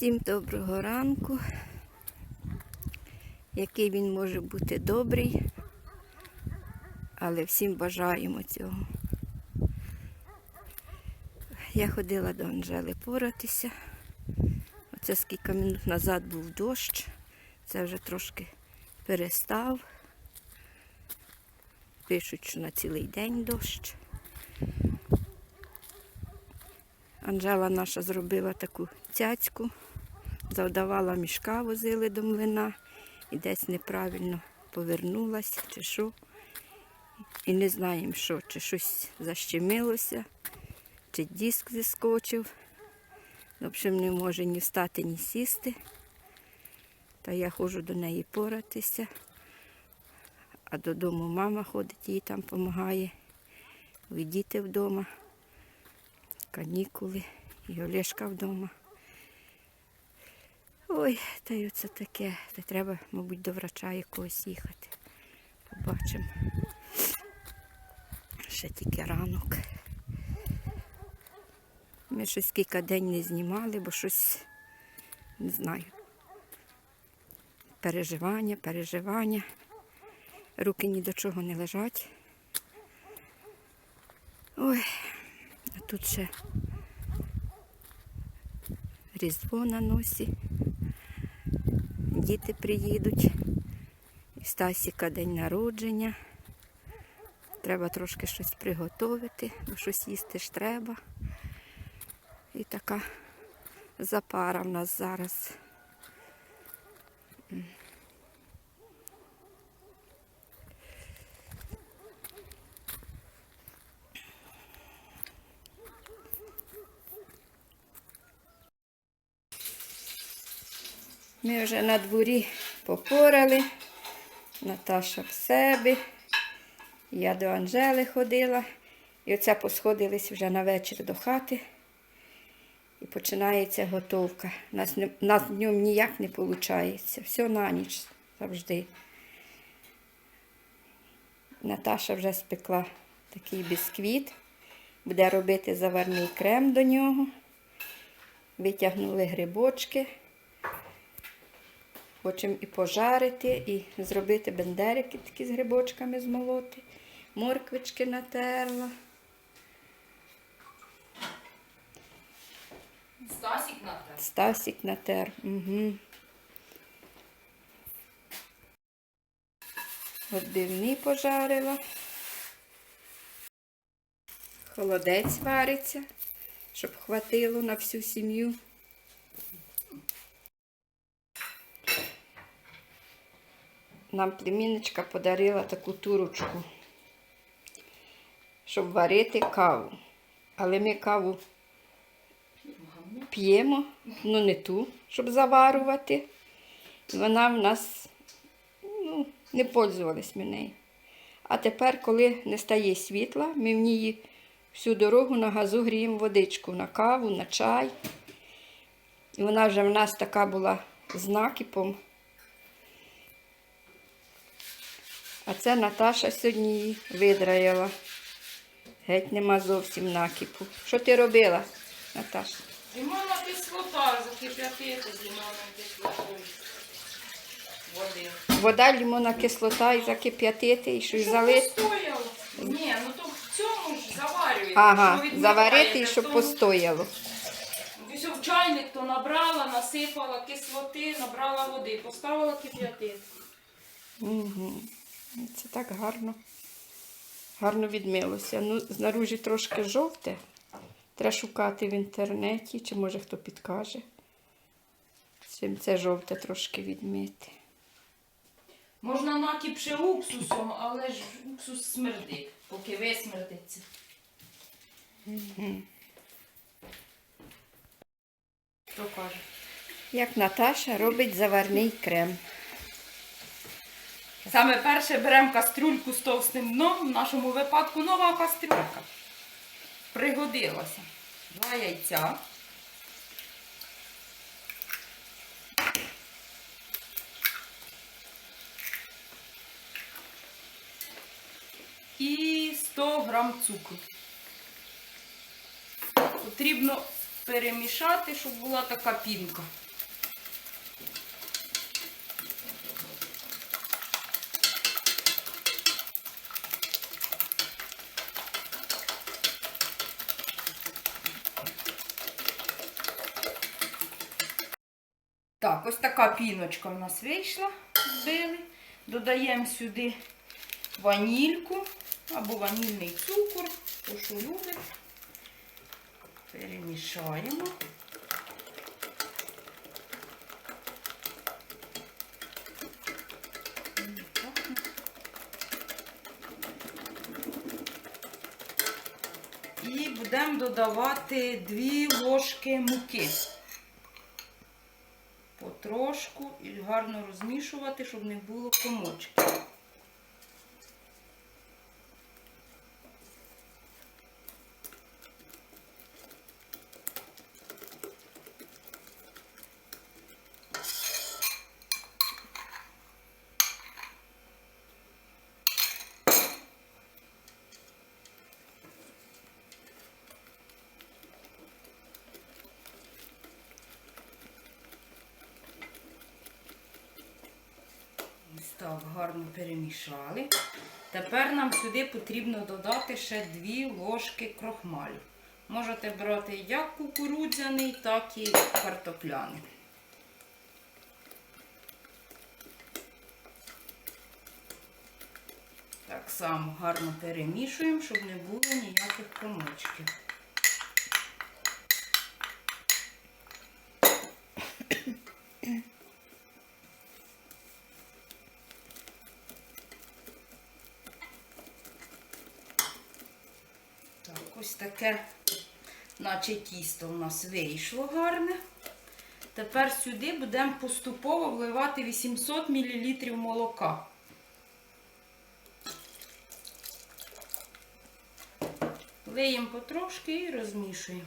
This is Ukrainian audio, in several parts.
Всім доброго ранку. Який він може бути добрий, але всім бажаємо цього. Я ходила до Анжели поратися. Оце скільки минут назад був дощ. Це вже трошки перестав. Пишуть, що на цілий день дощ. Анжела наша зробила таку цяцьку, завдавала мішка, возили до млина і десь неправильно повернулася, чи що. І не знаємо, що, чи щось защемилося, чи диск зіскочив. В общем, не може ні встати, ні сісти. Та я ходжу до неї поратися. А додому мама ходить, їй там допомагає. Діти вдома канікули, і Олешка вдома. Ой, та й оце таке. Та треба, мабуть, до врача якогось їхати. Побачимо. Ще тільки ранок. Ми щось кілька день не знімали, бо щось не знаю. Переживання, переживання. Руки ні до чого не лежать. Ой, а тут ще Різдво на носі. Діти приїдуть. Стасіка день народження. Треба трошки щось приготувати, бо щось їсти ж треба. І така запара в нас зараз. Ми вже на дворі попорали. Наташа в себе. Я до Анжели ходила. І оце посходились вже на вечір до хати. І починається готовка. Нас, не, нас днем ніяк не виходить. Все на ніч завжди. Наташа вже спекла такий бісквіт. Буде робити заварний крем до нього. Витягнули грибочки. Хочемо і пожарити, і зробити бендерики такі з грибочками змолоти. Морквички натерла. Стасік натер. Стасік натер. Угу. Отбивні пожарила. Холодець вариться, щоб хватило на всю сім'ю. Нам племінничка подарила таку турочку, щоб варити каву. Але ми каву п'ємо, ну не ту, щоб заварювати. І вона в нас ну, не пользувались ми нею. А тепер, коли не стає світла, ми в ній всю дорогу на газу гріємо водичку на каву, на чай. І вона вже в нас така була з накипом. А це Наташа сьогодні її видраяла. Геть нема зовсім накипу. Що ти робила, Наташа? Лимонна кислота закип'ятити з лимонною кислотою. Води. Вода, лимонна кислота і закип'ятити, і щось залити. постояло. Ні, ну то в цьому ж заварюєте. Ага, заварити і щоб то постояло. Ось в чайник то набрала, насипала кислоти, набрала води, поставила кип'ятити. Угу. Це так гарно. Гарно відмилося. Ну, знаружі трошки жовте. Треба шукати в інтернеті, чи може хто підкаже. Чим це жовте трошки відмити. Можна накипше уксусом, але ж уксус смердить, поки висмердиться. Хто каже? Як Наташа робить заварний крем. Саме перше беремо кастрюльку з товстим дном, в нашому випадку нова кастрюлька. Пригодилася. Два яйця. І 100 грам цукру. Потрібно перемішати, щоб була така пінка. Ось така піночка в нас вийшла. Збили. Додаємо сюди ванільку або ванільний цукор, то що любить. Перемішаємо. І будемо додавати 2 ложки муки. Потрошку і гарно розмішувати, щоб не було комочків. Ось так гарно перемішали. Тепер нам сюди потрібно додати ще 2 ложки крохмалю. Можете брати як кукурудзяний, так і картопляний. Так само гарно перемішуємо, щоб не було ніяких комочків. Так, ось таке, наче тісто у нас вийшло гарне. Тепер сюди будемо поступово вливати 800 мл молока. Лиємо потрошки і розмішуємо.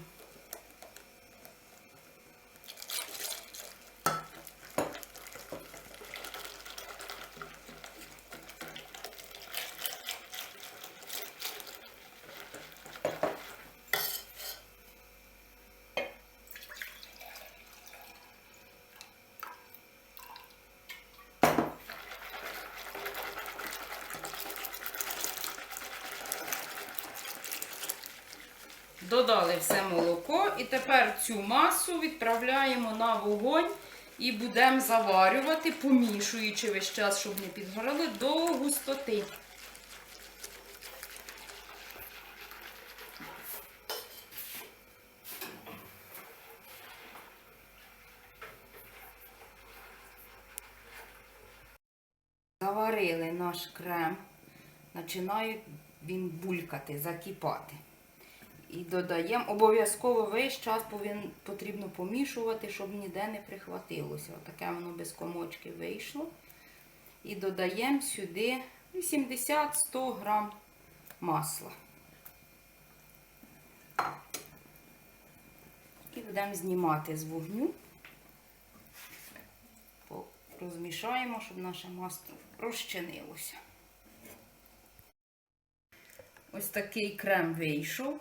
Додали все молоко і тепер цю масу відправляємо на вогонь і будемо заварювати, помішуючи весь час, щоб не підгорали, до густоти. Заварили наш крем, починає він булькати, закипати. І додаємо, обов'язково весь час повин, потрібно помішувати, щоб ніде не прихватилося. Отаке воно без комочки вийшло. І додаємо сюди 80-100 грам масла. І будемо знімати з вогню. Розмішаємо, щоб наше масло розчинилося. Ось такий крем вийшов.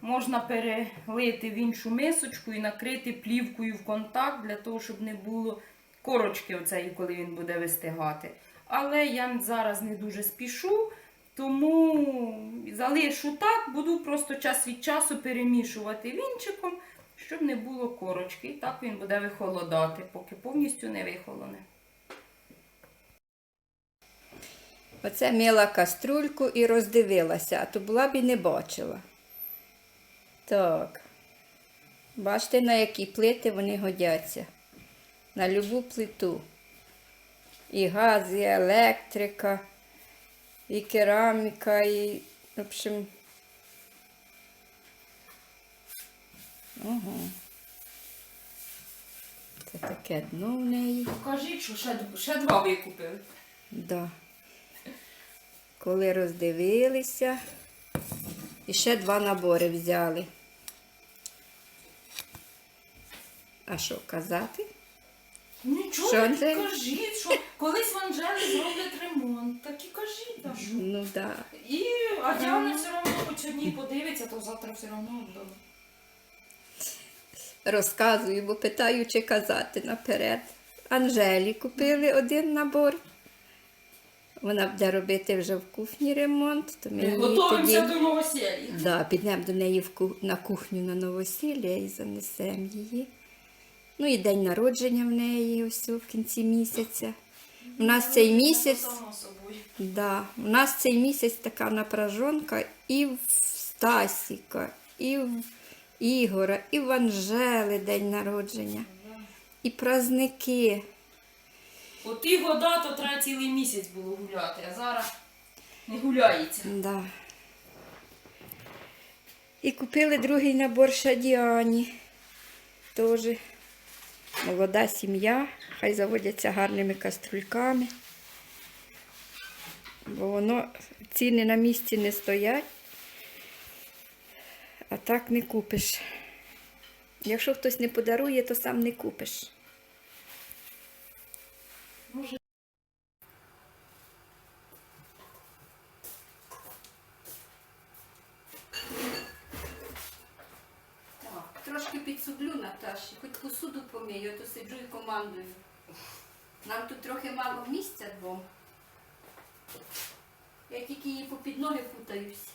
Можна перелити в іншу мисочку і накрити плівкою в контакт, для того, щоб не було корочки оцеї, коли він буде вистигати. Але я зараз не дуже спішу, тому залишу так, буду просто час від часу перемішувати вінчиком, щоб не було корочки. І так він буде вихолодати, поки повністю не вихолоне. Оце мила каструльку і роздивилася, а то була б і не бачила. Так. Бачите, на які плити вони годяться. На любу плиту. І газ, і електрика, і кераміка, і, в общем. Ого. Це таке дно в неї. Покажіть, що ще, ще два викупили. Да. Коли роздивилися, і ще два набори взяли. А що казати? Нічого, Що, так і кажіть, що колись в Анжелі зроблять ремонт. Так і кажіть, а що? Ну да. І а Діана все одно хоч одній подивиться, то завтра все одно вдома. Розказую, бо питаю, чи казати наперед. Анжелі купили один набор. Вона буде робити вже в кухні ремонт, то ми її Готуємося тоді до новосілля. да, підемо до неї в ку- на кухню на новосілля і занесемо її. Ну і день народження в неї ось в кінці місяця. У нас цей місяць. Да, у нас цей місяць така напряжонка і в Стасіка, і в Ігора, і в Анжели день народження, і праздники. У ті года то треба цілий місяць було гуляти, а зараз не гуляється. Да. І купили другий набор Шадіані. Теж молода сім'я. Хай заводяться гарними каструльками. Бо воно ціни на місці не стоять. А так не купиш. Якщо хтось не подарує, то сам не купиш. Так, трошки Наташі, хоч посуду я то сиджу і командую. Нам тут трохи мало місця двом. Я тільки її попід ноги путаюсь.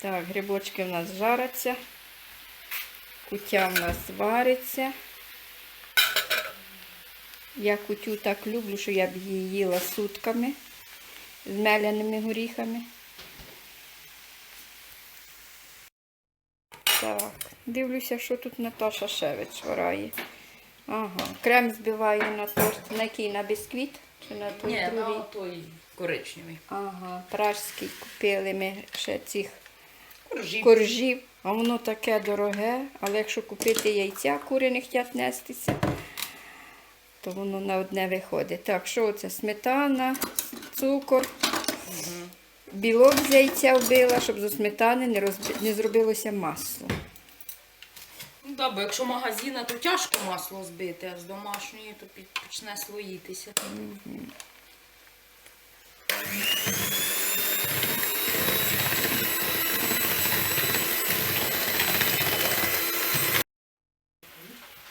Так, грибочки в нас жаряться. Кутя в нас вариться. Я кутю так люблю, що я б її їла сутками з меляними горіхами. Так, дивлюся, що тут Наташа ще вичварає. Ага, крем збиваю на торт. На який? На бісквіт? Чи на той Ні, другий? на той коричневий. Ага, пражський купили ми ще цих Коржі. коржів, а воно таке дороге, але якщо купити яйця, кури не хочуть нестися, то воно на одне виходить. Так, що це? Сметана, цукор, білок з яйця вбила, щоб з сметани не, розби... не зробилося масло. Ну да, бо якщо магазина, то тяжко масло збити, а з домашньої то почне слоїтися.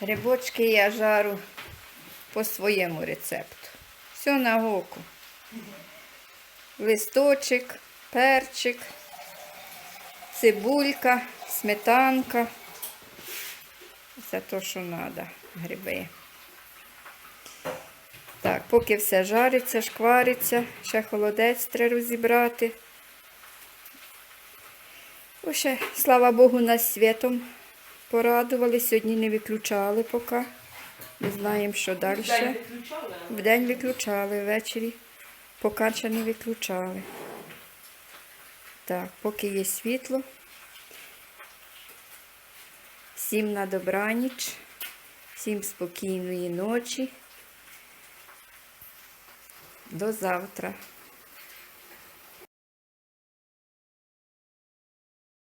Грибочки я жару по своєму рецепту. Все на око. Листочок, перчик, цибулька, сметанка. Це то, що треба, гриби. Так, поки все жариться, шквариться, ще холодець треба розібрати. Ще, слава Богу, нас світом порадували. Сьогодні не виключали поки. Не знаємо, що далі. Вдень виключали, ввечері поки ще не виключали. Так, поки є світло. Всім на добраніч, всім спокійної ночі. До завтра.